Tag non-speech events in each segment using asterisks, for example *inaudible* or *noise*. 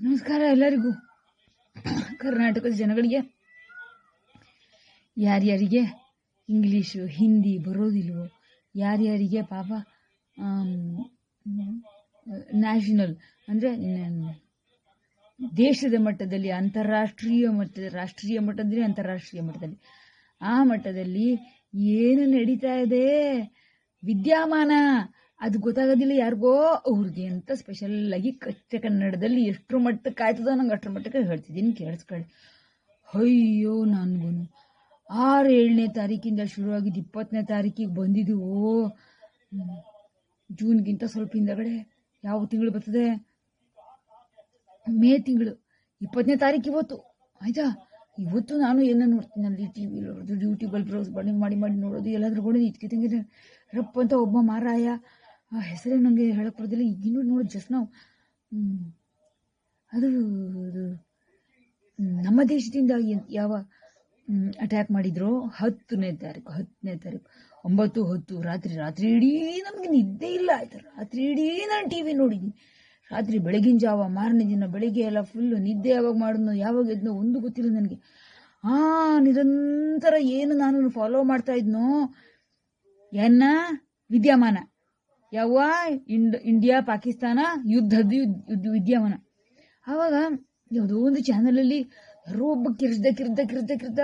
ನಮಸ್ಕಾರ ಎಲ್ಲರಿಗೂ. ಕರ್ನಾಟಕದ ಜನಗಳಿಗೆ, ಯಾರ್ಯಾರಿಗೆ ಇಂಗ್ಲೀಷು, ಹಿಂದಿ ಬರೋದಿಲ್ವೋ, ಯಾರ್ಯಾರಿಗೆ ಪಾಪ ನ್ಯಾಷನಲ್, ಅಂದರೆ ದೇಶದ ಮಟ್ಟದಲ್ಲಿ, ಅಂತಾರಾಷ್ಟ್ರೀಯ ಮಟ್ಟದ, ರಾಷ್ಟ್ರೀಯ ಮಟ್ಟದಲ್ಲಿ, ಅಂತಾರಾಷ್ಟ್ರೀಯ ಮಟ್ಟದಲ್ಲಿ. ಆ ಮಟ್ಟದಲ್ಲಿ ಏನು ನಡೀತಾ ಇದೆ? ವಿದ್ಯಮಾನ. ಅದು ಗೊತ್ತಾಗೋದಿಲ್ಲ ಯಾರಿಗೋ ಅವ್ರಿಗೆ ಅಂತ ಸ್ಪೆಷಲ್ ಆಗಿ ಕಚ್ಚೆ ಕನ್ನಡದಲ್ಲಿ ಎಷ್ಟರ ಮಟ್ಟಕ್ಕೆ ಆಯ್ತದೋ ನಂಗೆ ಅಷ್ಟರ ಮಟ್ಟಕ್ಕೆ ಹೇಳ್ತಿದ್ದೀನಿ ಕೇಳಿಸ್ಕೊಳ್ಳಿ. ಅಯ್ಯೋ ನನಗೂ ಆರು ಏಳನೇ ತಾರೀಕಿಂದ ಶುರುವಾಗಿದ್ದು ಇಪ್ಪತ್ತನೇ ತಾರೀಕಿಗೆ ಓ. ಜೂನ್ಗಿಂತ ಸ್ವಲ್ಪ ಹಿಂದಗಡೆ ಯಾವ ತಿಂಗಳು ಬರ್ತದೆ? ಮೇ ತಿಂಗಳು. ಇಪ್ಪತ್ತನೇ ತಾರೀಕು ಇವತ್ತು. ಆಯ್ತಾ? ಇವತ್ತು ನಾನು ಏನ ನೋಡ್ತೀನಿ ಅಲ್ಲಿ ಟಿ ವಿ ನೋಡೋದು ಯೂಟ್ಯೂಬಲ್ಲಿ ಬ್ರೌಸ್ ಮಾಡಿ ಮಾಡಿ ಮಾಡಿ ನೋಡೋದು, ಎಲ್ಲಾದ್ರೂ ಕೂಡ ತಿಂಗಿದೆ ರಪ್ಪ ಅಂತ ಒಬ್ಬ ಮಾರಾಯ. ಆ ಹೆಸರೇ ನನಗೆ ಹೇಳಕ್ ಬರೋದಿಲ್ಲ. ಈಗಿನೂ ನೋಡಿ ಜಸ್ಟ್ ನಾವು ಅದು ನಮ್ಮ ದೇಶದಿಂದ ಯಾವ ಅಟ್ಯಾಕ್ ಮಾಡಿದ್ರು ಹತ್ತನೇ ತಾರೀಕು ಹತ್ತನೇ ತಾರೀಕು. ಒಂಬತ್ತು, ಹತ್ತು, ರಾತ್ರಿ ರಾತ್ರಿ ಇಡೀ ನಮಗೆ ನಿದ್ದೆ ಇಲ್ಲ ಆಯ್ತು. ರಾತ್ರಿ ಇಡೀ ನಾನು ಟಿ ವಿ ನೋಡಿದ್ದೀನಿ. ರಾತ್ರಿ ಬೆಳಗಿನ ಜಾವ, ಮಾರನೇ ದಿನ, ಬೆಳಿಗ್ಗೆ ಎಲ್ಲ ಫುಲ್ಲು ನಿದ್ದೆ ಯಾವಾಗ ಮಾಡಿದ್ನೋ, ಯಾವಾಗ ಎದ್ನೋ ಒಂದು ಗೊತ್ತಿಲ್ಲ ನನಗೆ. ಆ ನಿರಂತರ ಏನು ನಾನು ಫಾಲೋ ಮಾಡ್ತಾ ಇದ್ನೋ? ಎನ್ನ ವಿದ್ಯಮಾನ. ಯಾವ ಇಂಡ್, ಇಂಡಿಯಾ, ಪಾಕಿಸ್ತಾನ ಯುದ್ಧದ ಯುದ್ಧ- ಯುದ್ಧ, ವಿದ್ಯಮಾನ. ಆವಾಗ ಯಾವುದೋ ಒಂದು ಚಾನಲಲ್ಲಿ ಅಲ್ಲಿ ಕಿರ್ಸ್ದ ಕಿರ್ದ ಕಿರ್ದ ಕಿರ್ದ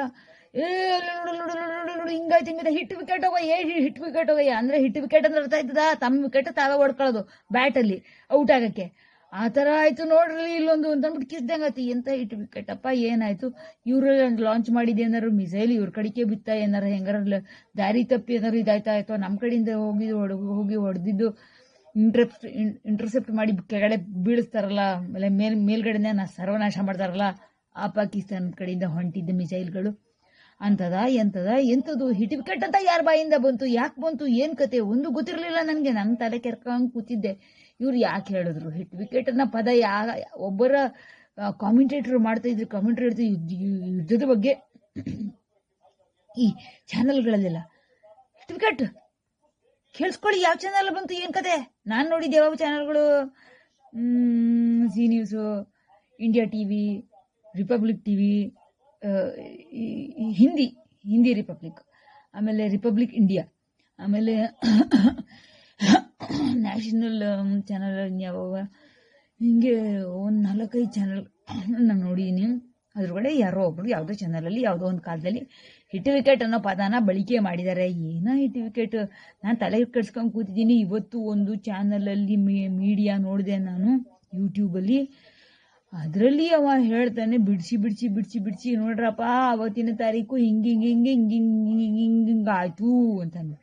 ನೋಡು ಹಿಂಗಾಯ್ತು ಹಿಂಗಿದೆ ಹಿಟ್ ವಿಕೆಟ್ ಹೋಗ ಏ, ಹಿಟ್ ವಿಕೆಟ್ ಹೋಗಯ್ಯ. ಅಂದ್ರೆ ಹಿಟ್ ವಿಕೆಟ್ ಅಂದ್ರೆ ಅರ್ಥ ಆಯ್ತದ? ತಮ್ಮ ವಿಕೆಟ್ ತಾವೇ ಹೊಡ್ಕೊಳ್ಳೋದು ಬ್ಯಾಟಲ್ಲಿ ಔಟ್ ಆಗಕ್ಕೆ. ಆ ಥರ ಆಯ್ತು ನೋಡ್ರಿ, ಇಲ್ಲೊಂದು ಅಂತ ಅಂದ್ಬಿಟ್ಟು ಕಿಸ್ದಂಗತಿ ಎಂತ ಇಟ್ಟು ಕೆಟ್ಟಪ್ಪ, ಏನಾಯ್ತು? ಇವ್ರ ಲಾಂಚ್ ಮಾಡಿದೆ ಏನಾರು ಮಿಸೈಲ್ ಇವ್ರ ಕಡೆಗೆ ಬಿತ್ತ ಏನಾರ ಹೆಂಗಾರ ದಾರಿ ತಪ್ಪಿ ಏನಾರು ಇದಾಯ್ತಾ ಆಯ್ತು? ನಮ್ಮ ಕಡೆಯಿಂದ ಹೋಗಿ ಹೋಗಿ ಹೊಡೆದಿದ್ದು ಇಂಟ್ರೆಪ್ಟ್ ಇಂಟರ್ಸೆಪ್ಟ್ ಮಾಡಿ ಕೆಳಗಡೆ ಬೀಳಿಸ್ತಾರಲ್ಲ, ಆಮೇಲೆ ಮೇಲ್, ಮೇಲ್ಗಡೆನೆ ಸರ್ವನಾಶ ಮಾಡ್ತಾರಲ್ಲ, ಆ ಪಾಕಿಸ್ತಾನ ಕಡೆಯಿಂದ ಹೊಂಟಿದ್ದ ಮಿಸೈಲ್ಗಳು ಅಂತದ, ಎಂತದ, ಎಂತದು ಹಿಟ್ ವಿಕೆಟ್ ಅಂತ ಯಾರ ಬಾಯಿಂದ ಬಂತು, ಯಾಕೆ ಬಂತು, ಏನ್ ಕತೆ, ಒಂದು ಗೊತ್ತಿರಲಿಲ್ಲ ನನಗೆ. ನನ್ನ ತಲೆ ಕೆರ್ಕೊಂಡು ಕೂತಿದ್ದೆ. ಇವ್ರು ಯಾಕೆ ಹೇಳಿದ್ರು? ಹಿಟ್ ವಿಕೆಟ್ ಅನ್ನ ಪದ ಯಾ, ಒಬ್ಬರ ಕಾಮೆಂಟೇಟರ್ ಮಾಡ್ತಾ ಇದ್ರು. ಕಾಮೆಂಟೇಟರ್ ಯುದ್ಧದ ಬಗ್ಗೆ ಈ ಚಾನೆಲ್ಗಳಲ್ಲೆಲ್ಲ, ಹಿಟ್ ವಿಕೆಟ್, ಕೇಳಿಸ್ಕೊಳ್ಳಿ, ಯಾವ ಚಾನಲ್ ಬಂತು, ಏನ್ ಕತೆ? ನಾನು ನೋಡಿದ್ದೆ ಯಾವ ಚಾನಲ್ಗಳು? C news, India TV, Republic Hindi Hindi Republic ಆಮೇಲೆ ರಿಪಬ್ಲಿಕ್ ಇಂಡಿಯಾ ಆಮೇಲೆ ನ್ಯಾಷನಲ್ ಚಾನಲ್ ಯಾವ ಹಿಂಗೆ ಒಂದು ನಾಲ್ಕೈದು ಚಾನಲ್ ನಾನು ನೋಡಿದ್ದೀನಿ ಅದ್ರೊಳಗಡೆ ಯಾರೋ ಒಬ್ರು ಯಾವುದೋ ಚಾನಲಲ್ಲಿ ಯಾವುದೋ ಒಂದು ಕಾಲದಲ್ಲಿ ಹಿಟ್ ವಿಕೆಟ್ ಅನ್ನೋ ಪದನ ಬಳಕೆ ಮಾಡಿದ್ದಾರೆ. ಏನೋ ಹಿಟ್ ವಿಕೆಟ್? ನಾನು ತಲೆ ಕಟ್ಸ್ಕೊಂಡು ಕೂತಿದ್ದೀನಿ ಇವತ್ತು ಒಂದು ಚಾನಲಲ್ಲಿ ಮೀಡಿಯಾ ನೋಡಿದೆ ನಾನು ಯೂಟ್ಯೂಬಲ್ಲಿ ಅದರಲ್ಲಿ ಅವ ಹೇಳ್ತಾನೆ ಬಿಡಿಸಿ ಬಿಡಿಸಿ ಬಿಡಿಸಿ ಬಿಡಿಸಿ ನೋಡ್ರಪ್ಪ, ಅವತ್ತಿನ ತಾರೀಕು ಹಿಂಗೆ ಹಿಂಗೆ ಹಿಂಗೆ ಹಿಂಗೆ ಹಿಂಗೆ ಹಿಂಗೆ ಹಿಂಗೆ ಆಯ್ತು ಅಂತಂದ.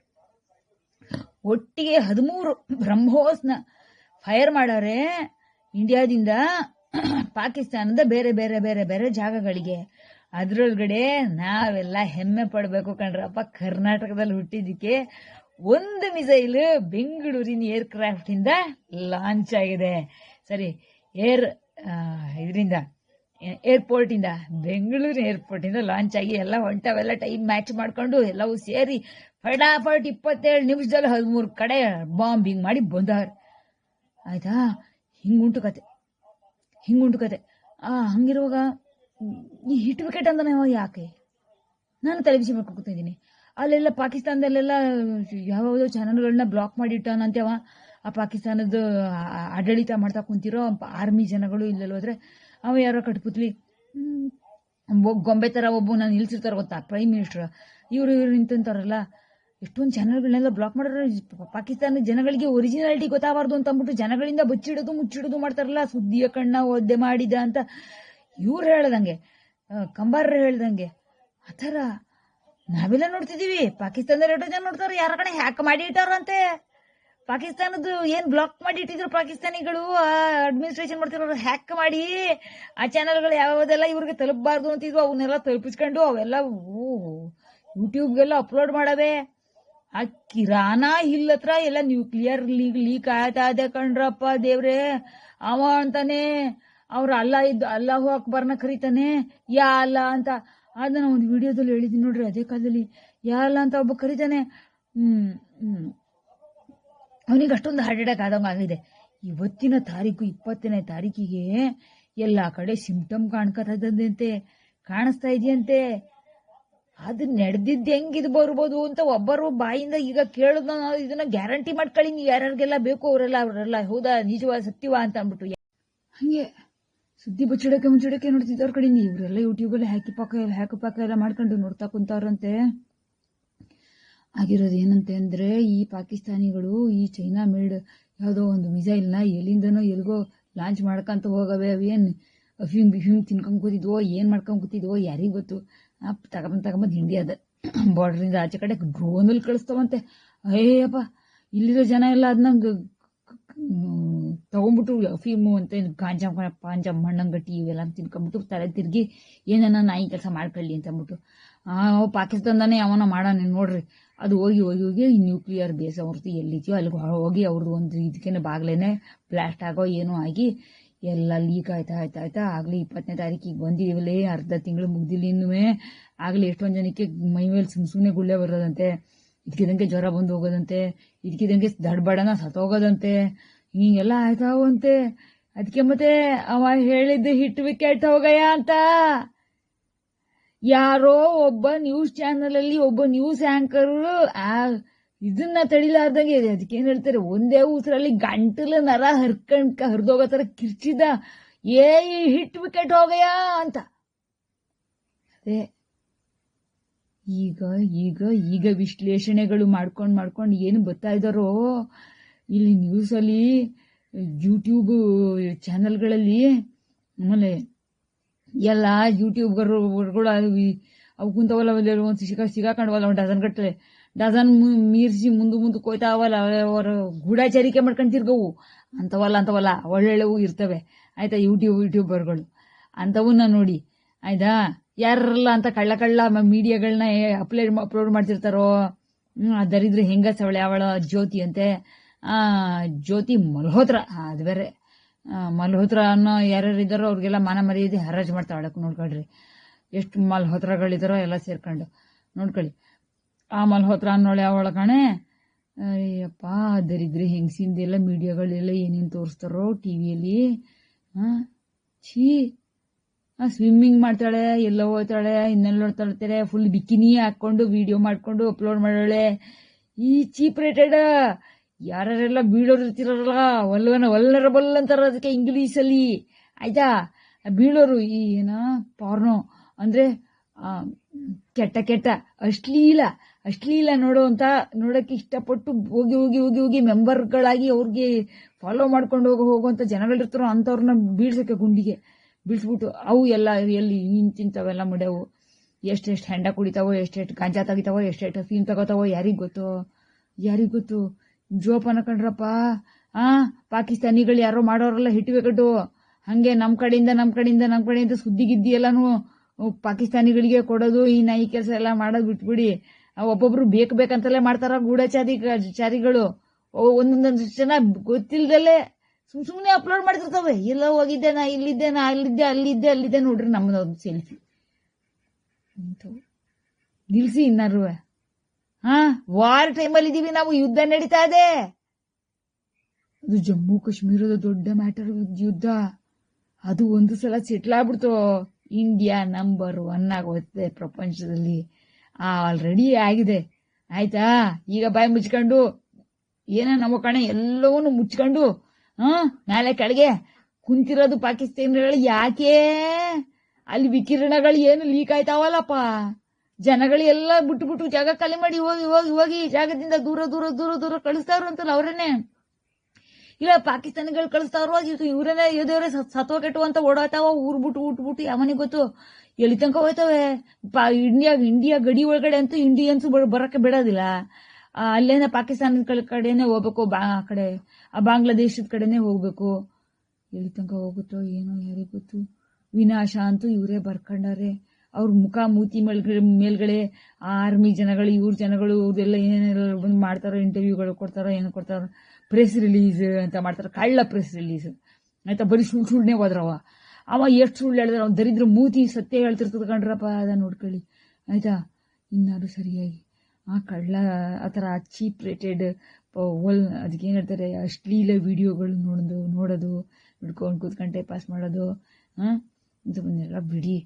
ಒಟ್ಟಿಗೆ ಹದಿಮೂರು ಬ್ರಹ್ಮೋಸ್ನ ಫೈರ್ ಮಾಡವ್ರೆ ಇಂಡಿಯಾದಿಂದ ಪಾಕಿಸ್ತಾನದ ಬೇರೆ ಬೇರೆ ಬೇರೆ ಬೇರೆ ಜಾಗಗಳಿಗೆ. ಅದರೊಳಗಡೆ ನಾವೆಲ್ಲ ಹೆಮ್ಮೆ ಪಡಬೇಕು ಕಣ್ರಪ್ಪ, ಕರ್ನಾಟಕದಲ್ಲಿ ಹುಟ್ಟಿದ್ದಕ್ಕೆ ಒಂದು ಮಿಸೈಲ್ ಬೆಂಗಳೂರಿನ ಏರ್ಕ್ರಾಫ್ಟ್ ಇಂದ ಲಾಂಚ್ ಆಗಿದೆ. ಸರಿ, ಏರ್ ಇದರಿಂದ ಏರ್ಪೋರ್ಟ್ ಇಂದ ಬೆಂಗಳೂರು ಏರ್ಪೋರ್ಟ್ ಇಂದ ಲಾಂಚ್ ಆಗಿ ಎಲ್ಲ ಹೊಂಟವೆಲ್ಲ ಟೈಮ್ ಮ್ಯಾಚ್ ಮಾಡ್ಕೊಂಡು ಎಲ್ಲವೂ ಸೇರಿ ಫಟಾಫಟ್ ಇಪ್ಪತ್ತೇಳು ನಿಮಿಷದಲ್ಲಿ ಹದಿಮೂರು ಕಡೆ ಬಾಂಬಿಂಗ್ ಮಾಡಿ ಬಂದವ್ರೆ. ಆಯ್ತಾ? ಹಿಂಗುಂಟು ಕತೆ. ಹಿಂಗುಂಟು ಕತೆ. ಆ, ಹಂಗಿರುವಾಗ ಈ ಹಿಟ್ ವಿಕೆಟ್ ಅಂದ ಯಾಕೆ? ನಾನು ತಲೆಬಿಸಿ ಮಾಡ್ಕೊತಿದ್ದೀನಿ ಅಲ್ಲೆಲ್ಲ ಪಾಕಿಸ್ತಾನದಲ್ಲೆಲ್ಲ ಯಾವ್ಯಾವುದೋ ಚಾನಲ್ಗಳನ್ನ ಬ್ಲಾಕ್ ಮಾಡಿಟ್ಟಾನಂತ್ಯವ ಆ ಪಾಕಿಸ್ತಾನದ ಆಡಳಿತ ಮಾಡ್ತಾ ಕುಂತಿರೋ ಆರ್ಮಿ ಜನಗಳು ಇಲ್ಲೆಲ್ಲ ಹೋದ್ರೆ ಅವ ಯಾರೋ ಕಟ್ಪುತ್ಲಿ ಗೊಂಬೆ ಥರ ಒಬ್ಬ ನಾನು ನಿಲ್ಸಿರ್ತಾರ ಗೊತ್ತಾ ಪ್ರೈಮ್ ಮಿನಿಸ್ಟರ್ ಇವರು ಇವರು ನಿಂತಂತಾರಲ್ಲ, ಎಷ್ಟೊಂದು ಚಾನಲ್ಗಳನ್ನೆಲ್ಲ ಬ್ಲಾಕ್ ಮಾಡಿದ್ರೆ ಪಾಕಿಸ್ತಾನದ ಜನಗಳಿಗೆ ಒರಿಜಿನಾಲಿಟಿ ಗೊತ್ತಾಗಬಾರ್ದು ಅಂತ ಅಂದ್ಬಿಟ್ಟು ಜನಗಳಿಂದ ಬಚ್ಚಿಡೋದು, ಮುಚ್ಚಿಡೋದು ಮಾಡ್ತಾರಲ್ಲ, ಸುದ್ದಿಯ ಕಣ್ಣ ಒದ್ದೆ ಮಾಡಿದ ಅಂತ. ಇವ್ರು ಹೇಳ್ದಂಗೆ ಕಂಬಾರರು ಹೇಳ್ದಂಗೆ, ಆ ಥರ ನಾವೆಲ್ಲ ನೋಡ್ತಿದೀವಿ ಪಾಕಿಸ್ತಾನದಲ್ಲಿ ಎಷ್ಟೋ ಜನ ನೋಡ್ತಾರೆ, ಯಾರ ಕಡೆ ಹ್ಯಾಕ್ ಮಾಡಿ ಇಟ್ಟಾರಂತೆ ಪಾಕಿಸ್ತಾನದ್ದು ಏನ್ ಬ್ಲಾಕ್ ಮಾಡಿ ಇಟ್ಟಿದ್ರು ಪಾಕಿಸ್ತಾನಿಗಳು? ಅಡ್ಮಿನಿಸ್ಟ್ರೇಷನ್ ಮಾಡ್ತಿರೋ ಹ್ಯಾಕ್ ಮಾಡಿ ಆ ಚಾನೆಲ್ಗಳು ಯಾವ್ಯಾವ್ದೆಲ್ಲ ಇವ್ರಿಗೆ ತಲುಪಬಾರ್ದು ಅಂತಿದ್ವು, ಅವನ್ನೆಲ್ಲ ತಲುಪಿಸ್ಕೊಂಡು ಅವೆಲ್ಲ ಯೂಟ್ಯೂಬ್ಗೆಲ್ಲ ಅಪ್ಲೋಡ್ ಮಾಡವೆ. ಆ ಕಿರಾನಾ ಹಿಲ್ ಹತ್ರ ಎಲ್ಲ ನ್ಯೂಕ್ಲಿಯರ್ ಲೀಗ್ ಲೀಕ್ ಆಯ್ತಾ ಇದೆ ಕಣ್ರಪ್ಪ ದೇವ್ರೆ. ಅವ ಅಂತಾನೆ, ಅವ್ರ ಅಲ್ಲ ಇದ್ದು, ಅಲ್ಲಾಹು ಅಕ್ಬರ್ನ ಕರೀತಾನೆ, ಯಾ ಅಲ್ಲ ಅಂತ. ಅದನ್ನ ಒಂದು ವಿಡಿಯೋದಲ್ಲಿ ಹೇಳಿದ್ದೀನಿ ನೋಡ್ರಿ, ಅದೇ ಕಾಲದಲ್ಲಿ, ಯಾ ಅಲ್ಲ ಅಂತ ಒಬ್ಬ ಕರೀತಾನೆ. ಹ್ಮ್ ಹ್ಮ್. ಅವನಿಗೆ ಅಷ್ಟೊಂದು ಹಾರ್ಟ್ ಅಟ್ಯಾಕ್ ಆದಂಗೆ ಆಗಿದೆ. ಇವತ್ತಿನ ತಾರೀಕು, ಇಪ್ಪತ್ತನೇ ತಾರೀಕಿಗೆ ಎಲ್ಲ ಕಡೆ ಸಿಂಪ್ಟಮ್ ಕಾಣ್ಕತ್ತದಂತೆ ಕಾಣಿಸ್ತಾ ಇದೆಯಂತೆ. ಅದು ನಡೆದಿದ್ದು ಹೆಂಗಿದು ಬರ್ಬೋದು ಅಂತ ಒಬ್ಬರು ಬಾಯಿಂದ ಈಗ ಕೇಳೋದು, ಇದನ್ನ ಗ್ಯಾರಂಟಿ ಮಾಡ್ಕೊಳ್ಳಿ, ನೀವು ಯಾರ್ಯಾರಿಗೆಲ್ಲ ಬೇಕು ಅವರೆಲ್ಲ ಅವರೆಲ್ಲ ಹೌದಾ, ನಿಜವಾ, ಸತ್ಯವಾ ಅಂತ ಅಂದ್ಬಿಟ್ಟು. ಹಂಗೆ ಸುದ್ದಿ ಬಚ್ಚಿಡಕ್ಕೆ ಮುಚ್ಚಿಡಕ್ಕೆ ನೋಡ್ತಿದ್ದವ್ರ ಕಡೆ ಇವರೆಲ್ಲ ಯೂಟ್ಯೂಬಲ್ಲಿ ಹ್ಯಾಕಿ ಪಾಕ ಹ್ಯಾಕು ಪಾಕ ಎಲ್ಲ ಮಾಡ್ಕೊಂಡು ನೋಡ್ತಾ ಕುಂತವ್ರಂತೆ. ಆಗಿರೋದು ಏನಂತೆ ಅಂದರೆ ಈ ಪಾಕಿಸ್ತಾನಿಗಳು, ಈ ಚೈನಾ ಮೇಡ್ ಯಾವುದೋ ಒಂದು ಮಿಸೈಲ್ನ ಎಲ್ಲಿಂದನೋ ಎಲ್ಗೋ ಲಾಂಚ್ ಮಾಡ್ಕೊಂತ ಹೋಗವೆ. ಅವೇನು ಅಫೀಮ್ ಬಿಫೀಮ್ ತಿನ್ಕೊಂಡ್ ಕೂತಿದ್ವೋ, ಏನು ಮಾಡ್ಕೊಂಡ್ ಕೂತಿದ್ವೋ, ಯಾರಿಗೆ ಗೊತ್ತು? ತಗೊಂಬಂದ್ ತಗೊಂಬಂದು ಇಂಡಿಯಾದ *clears throat* ಬಾರ್ಡ್ರಿಂದ ಆಚೆ ಕಡೆ ಡ್ರೋನಲ್ಲಿ ಕಳಿಸ್ತಾವಂತೆ. ಅಯ್ಯಪ್ಪ ಇಲ್ಲಿರೋ ಜನ ಎಲ್ಲ ಅದನ್ನ ತಗೊಂಡ್ಬಿಟ್ಟು ಅಫೀಮು ಅಂತ, ಗಾಂಜಾ ಪಾಂಜಾ ಮಣ್ಣಂಗಟ್ಟಿ ಇವೆಲ್ಲ ತಿನ್ಕೊಂಬಿಟ್ಟು ತಲೆ ತಿರುಗಿ ಏನನ್ನ ನಾಯಿ ಕೆಲಸ ಮಾಡ್ಕೊಳ್ಳಿ ಅಂತ ಅಂದ್ಬಿಟ್ಟು ಪಾಕಿಸ್ತಾನದಾನೇ ಅವನ ಮಾಡೋಣ ನೋಡ್ರಿ. ಅದು ಹೋಗಿ ಹೋಗಿ ಹೋಗಿ ಈ ನ್ಯೂಕ್ಲಿಯರ್ ಬೇಸ್ ಅವ್ರದ್ದು ಎಲ್ಲಿದೆಯೋ ಅಲ್ಲಿಗೆ ಹೋಗಿ ಅವ್ರದ್ದು ಒಂದು ಇದಕ್ಕೇನೆ ಬಾಗ್ಲೇನೆ ಬ್ಲಾಸ್ಟ್ ಆಗೋ ಏನೋ ಆಗಿ ಎಲ್ಲ ಲೀಕ್ ಆಯ್ತಾ ಆಯ್ತಾ ಆಯ್ತಾ. ಆಗಲಿ ಇಪ್ಪತ್ತನೇ ತಾರೀಕಿಗೆ ಬಂದಿದ್ದೀವಲ್ಲೇ ಅರ್ಧ ತಿಂಗಳು ಮುಗ್ದಿಲ್ಲ ಇನ್ನೂ ಆಗಲಿ ಎಷ್ಟೊಂದು ಜನಕ್ಕೆ ಮೈ ಮೇಲೆ ಸುಮ್ ಸುಮ್ಮನೆ ಗುಳ್ಳೆ ಬರೋದಂತೆ. ಇದಕ್ಕಿದಂಗೆ ಜ್ವರ ಬಂದು ಹೋಗೋದಂತೆ. ಇದಕ್ಕಿದಂಗೆ ದಡ್ಬಡನ ಸತ್ತೋಗೋದಂತೆ ಹಿಂಗೆಲ್ಲ ಆಯ್ತಾವಂತೆ ಅದಕ್ಕೆ ಮತ್ತೆ ಅವ ಹೇಳಿದ್ದು ಹಿಟ್ ವಿಕೆಟ್ ಹೋಗಯ್ಯ ಅಂತ. ಯಾರೋ ಒಬ್ಬ ನ್ಯೂಸ್ ಚಾನೆಲ್ ಅಲ್ಲಿ ಒಬ್ಬ ನ್ಯೂಸ್ ಆಂಕರ್ ಇದನ್ನ ತಡಿಲಾರ್ದಂಗೆ ಇದೆ. ಅದಕ್ಕೆ ಏನ್ ಹೇಳ್ತಾರೆ, ಒಂದೇ ಉಸಿರಲ್ಲಿ ಗಂಟಲ ನರ ಹರ್ಕಂಡ್ ಹರಿದೋಗೋ ತರ ಕಿರ್ಚಿದ, ಏ ಹಿಟ್ ವಿಕೆಟ್ ಹೋಗಯ ಅಂತ. ಅದೇ, ಈಗ ಈಗ ಈಗ ವಿಶ್ಲೇಷಣೆಗಳು ಮಾಡ್ಕೊಂಡು ಮಾಡ್ಕೊಂಡು ಏನು ಬರ್ತಾ ಇದ್ದಾರೋ, ಇಲ್ಲಿ ನ್ಯೂಸಲ್ಲಿ ಯೂಟ್ಯೂಬ್ ಚಾನೆಲ್ಗಳಲ್ಲಿ ಆಮೇಲೆ ಎಲ್ಲ ಯೂಟ್ಯೂಬ್ ಅವು ಕುಂತವಲ್ಲ ಒಂದು ಸಿಕ್ಕ ಸಿಗಾಕೊಂಡವಲ್ಲ ಒಂದು ಡಜನ್ ಗಟ್ಟಲೆ. ಡಜನ್ ಮೀರಿಸಿ ಮುಂದೆ ಮುಂದೆ ಕೋಯ್ತಾವಲ್ಲ, ಅವರ ಗೂಢಾಚಾರಿಕೆ ಮಾಡ್ಕೊಂಡು ತಿರ್ಗವು ಅಂಥವಲ್ಲ ಅಂಥವಲ್ಲ ಒಳ್ಳೊಳ್ಳೆವು ಇರ್ತವೆ. ಆಯ್ತಾ ಯೂಟ್ಯೂಬ್ ಯೂಟ್ಯೂಬರ್ಗಳು ಅಂಥವನ್ನ ನೋಡಿ, ಆಯ್ತಾ? ಯಾರಲ್ಲ ಅಂತ ಕಳ್ಳ ಕಳ್ಳ ಮೀಡಿಯಾಗಳನ್ನ ಅಪ್ಲೋಡ್ ಅಪ್ಲೋಡ್ ಮಾಡ್ತಿರ್ತಾರೋ? ದರಿದ್ರೆ ಆ ದರಿದ್ರ ಹೆಂಗಸ ಅವಳೆ ಜ್ಯೋತಿ ಅಂತೆ? ಜ್ಯೋತಿ ಮಲ್ಹೋತ್ರ, ಅದು ಬೇರೆ. ಮಲ್ಹೋತ್ರ ಅನ್ನೋ ಯಾರ್ಯಾರು ಇದ್ದಾರೋ ಅವ್ರಿಗೆಲ್ಲ ಮಾನ ಮರ್ಯಾದೆ ಹರಾಜು ಮಾಡ್ತಾವಳೆ ನೋಡ್ಕೊಳ್ರಿ. ಎಷ್ಟು ಮಲ್ಹೋತ್ರಗಳಿದಾರೋ ಎಲ್ಲ ಸೇರ್ಕೊಂಡು. ನೋಡ್ಕೊಳ್ಳಿ. ಆ ಮಲ್ಹೋತ್ರ ಅನ್ನೋಳೆ ಕಾಣೆ. ಅಯ್ಯಪ್ಪ, ದರಿದ್ರೆ ಹೆಂಗಸಿಂದೆಲ್ಲ ಮೀಡಿಯಾಗಳೆಲ್ಲ ಏನೇನು ತೋರಿಸ್ತಾರೋ ಟಿ ವಿಯಲ್ಲಿ. ಹಾಂ ಛೀ. ಸ್ವಿಮ್ಮಿಂಗ್ ಮಾಡ್ತಾಳೆ, ಎಲ್ಲ ಹೋಗ್ತಾಳೆ ಇನ್ನೆಲ್ಲ ನೋಡ್ತಾಳ್ತಾರೆ ಫುಲ್ ಬಿಕಿನಿ ಹಾಕೊಂಡು ವಿಡಿಯೋ ಮಾಡಿಕೊಂಡು ಅಪ್ಲೋಡ್ ಮಾಡೋಳೆ. ಈ ಚೀಪ್ ರೇಟೆಡ್ ಯಾರ್ಯಾರೆಲ್ಲ ಬೀಳೋರು ಇರ್ತಿರಲ್ಲ ಒಲ್ವನ ವಲ್ನರಬಲ್ ಅಂತಾರ ಅದಕ್ಕೆ ಇಂಗ್ಲೀಷಲ್ಲಿ. ಆಯ್ತಾ? ಬೀಳೋರು ಈ ಏನ ಪಾರ್ನೋ. ಅಂದ್ರೆ ಕೆಟ್ಟ ಕೆಟ್ಟ, ಅಶ್ಲೀಲ ಅಶ್ಲೀಲ ನೋಡೋ ಅಂತ ನೋಡಕ್ಕೆ ಇಷ್ಟಪಟ್ಟು ಹೋಗಿ ಹೋಗಿ ಹೋಗಿ ಹೋಗಿ ಮೆಂಬರ್ಗಳಾಗಿ ಅವ್ರಿಗೆ ಫಾಲೋ ಮಾಡ್ಕೊಂಡು ಹೋಗೋ ಹೋಗುವಂತ ಜನಗಳಿರ್ತಾರೋ ಅಂಥವ್ರನ್ನ ಬೀಳ್ಸಕ್ಕೆ ಗುಂಡಿಗೆ. ಬೀಳ್ಸ್ಬಿಟ್ಟು ಅವು ಎಲ್ಲ ಎಲ್ಲಿ ನಿಂತಿಂತವೆಲ್ಲ ಎಷ್ಟು ಎಷ್ಟೆಷ್ಟು ಹೆಂಡ ಕುಡಿತಾವೋ ಎಷ್ಟೆಷ್ಟು ಗಾಂಜಾ ತೆಗಿತಾವೋ ಎಷ್ಟೆಷ್ಟು ಫೀಮ್ ತಗೋತಾವೋ, ಯಾರಿಗೆ ಗೊತ್ತೋ? ಯಾರಿಗೆ ಗೊತ್ತು? ಜೋಪಾನ ಕಣ್ರಪ್ಪ. ಆ, ಪಾಕಿಸ್ತಾನಿಗಳು ಯಾರೋ ಮಾಡೋರೆಲ್ಲ ಹಿಟ್ಬೇಕಟ್ಟು ಹಂಗೆ ನಮ್ಮ ಕಡೆಯಿಂದ ನಮ್ಮ ಕಡೆಯಿಂದ ನಮ್ಮ ಕಡೆಯಿಂದ ಸುದ್ದಿ ಗಿದ್ದಿ ಎಲ್ಲಾನು ಪಾಕಿಸ್ತಾನಿಗಳಿಗೆ ಕೊಡೋದು, ಈ ನಾಯಿ ಕೆಲಸ ಎಲ್ಲ ಮಾಡೋದು ಬಿಟ್ಬಿಡಿ. ಒಬ್ಬೊಬ್ರು ಬೇಕು ಬೇಕಂತಲೇ ಮಾಡ್ತಾರ ಗೂಢಚಾರಿ, ಚಾರಿಗಳು. ಒಂದೊಂದು ಜನ ಗೊತ್ತಿಲ್ದಲ್ಲೇ ಸುಮ್ ಸುಮ್ಮನೆ ಅಪ್ಲೋಡ್ ಮಾಡ್ತಿರ್ತವೆ. ಎಲ್ಲ ಹೋಗಿದ್ದೆ ನಾ, ಇಲ್ಲಿದ್ದೆ ನಾ, ಅಲ್ಲಿದ್ದೆ ಅಲ್ಲಿದ್ದೆ ಅಲ್ಲಿದ್ದೆ ನೋಡ್ರಿ ನಮ್ದೊಂದು ಸೆಲ್ಫಿ ನಿಲ್ಸಿ ಇನ್ನಾರು ಹಾ, ವಾರ್ ಟೈಮಲ್ಲಿ ಇದೀವಿ, ನಾವು ಯುದ್ಧ ನಡೀತಾ ಇದೆ. ಅದು ಜಮ್ಮು ಕಾಶ್ಮೀರದ ದೊಡ್ಡ ಮ್ಯಾಟರ್ ಯುದ್ಧ. ಅದು ಒಂದು ಸಲ ಸೆಟ್ಲ್ ಆಗ್ಬಿಡ್ತು ಇಂಡಿಯಾ ನಂಬರ್ ಒನ್ ಆಗೋಯ್ತದೆ ಪ್ರಪಂಚದಲ್ಲಿ. ಆಲ್ರೆಡಿ ಆಗಿದೆ. ಆಯ್ತಾ? ಈಗ ಬಾಯಿ ಮುಚ್ಕೊಂಡು, ಏನ ನಮ್ಮ ಕಣೆ, ಎಲ್ಲವನ್ನೂ ಮುಚ್ಕೊಂಡು, ಹಾ ಮೇಲೆ ಕೆಳಗೆ ಕುಂತಿರೋದು ಪಾಕಿಸ್ತಾನಿಗಳು ಯಾಕೆ? ಅಲ್ಲಿ ವಿಕಿರಣಗಳು ಏನು ಲೀಕ್ ಆಯ್ತಾವಲ್ಲಪ್ಪ? ಜನಗಳು ಎಲ್ಲ ಬಿಟ್ಟು ಬಿಟ್ಟು ಜಾಗ ಖಾಲಿ ಮಾಡಿ ಹೋಗಿ ಹೋಗಿ ಹೋಗಿ ಜಾಗದಿಂದ ದೂರ ದೂರ ದೂರ ದೂರ ಕಳಿಸ್ತಾವ್ರು ಅಂತಲ್ಲ ಅವರೇನೆ ಇಲ್ಲ, ಪಾಕಿಸ್ತಾನಿಗಳು ಕಳಿಸ್ತಾರೋ ಇವ್ರೇನೆ ಎದೇವ್ರೆ ಸತ್ವ ಕೆಟ್ಟು ಅಂತ ಓಡಾಡ್ತಾವ, ಊರ್ ಬಿಟ್ಟು, ಊಟ ಬಿಟ್ಟು, ಯಾವನಿಗೆ ಗೊತ್ತು? ಎಲ್ಲಿ ತನಕ ಹೋಯ್ತವೆ. ಇಂಡಿಯಾ ಇಂಡಿಯಾ ಗಡಿ ಒಳಗಡೆ ಅಂತೂ ಇಂಡಿಯನ್ಸ್ ಬರಕ್ಕೆ ಬಿಡೋದಿಲ್ಲ. ಅಲ್ಲೇನೇ ಕಡೆ, ಕಡೆನೆ ಹೋಗ್ಬೇಕು, ಬಾ, ಆ ಕಡೆ, ಆ ಬಾಂಗ್ಲಾದೇಶದ ಕಡೆನೆ ಹೋಗ್ಬೇಕು. ಎಲ್ಲಿ ತನಕ ಹೋಗುತ್ತೋ, ಏನೋ ಯಾರಿಗೆ ಗೊತ್ತು. ವಿನಾಶ ಅಂತೂ ಇವರೇ ಬರ್ಕೊಂಡಾರೆ. ಅವ್ರ ಮುಖ, ಮೂತಿ ಮೇಲ್ಗಡೆ ಮೇಲ್ಗಡೆ ಆರ್ಮಿ ಜನಗಳು, ಇವ್ರ ಜನಗಳು, ಇವ್ರದೆಲ್ಲ ಏನೇನೆಲ್ಲ ಬಂದು ಮಾಡ್ತಾರೋ ಇಂಟರ್ವ್ಯೂಗಳು ಕೊಡ್ತಾರೋ, ಏನು ಕೊಡ್ತಾರೋ ಪ್ರೆಸ್ ರಿಲೀಸ್ ಅಂತ ಮಾಡ್ತಾರೆ, ಕಳ್ಳ ಪ್ರೆಸ್ ರಿಲೀಸ್ ಆಯ್ತಾ, ಬರೀ ಸುಳ್ಳು ಸುಳ್ಳನೆ ಹೋದ್ರವ. ಅವ ಎಷ್ಟು ಸುಳ್ಳು ಹೇಳಿದ್ರೆ, ಅವ್ನು ದರಿದ್ರ ಮೂತಿ ಸತ್ಯ ಹೇಳ್ತಿರ್ತದ ಕಣ್ರಪ್ಪ ಅದ ನೋಡ್ಕೊಳ್ಳಿ. ಆಯ್ತಾ, ಇನ್ನಾದ್ರು ಸರಿಯಾಗಿ. ಆ ಕಳ್ಳ, ಆ ಥರ ಚೀಪ್ ರೇಟೆಡ್ ಓಲ್ ಅದಕ್ಕೆ ಏನು ಹೇಳ್ತಾರೆ, ಅಶ್ಲೀಲ ವಿಡಿಯೋಗಳು ನೋಡೋದು ನೋಡೋದು, ನೋಡ್ಕೊಂಡು ಕೂತ್ಕೊಂಡು ಟೈಮ್ ಪಾಸ್ ಮಾಡೋದು, ಹಾಂ ಇದನ್ನೆಲ್ಲ ಬಿಡಿ.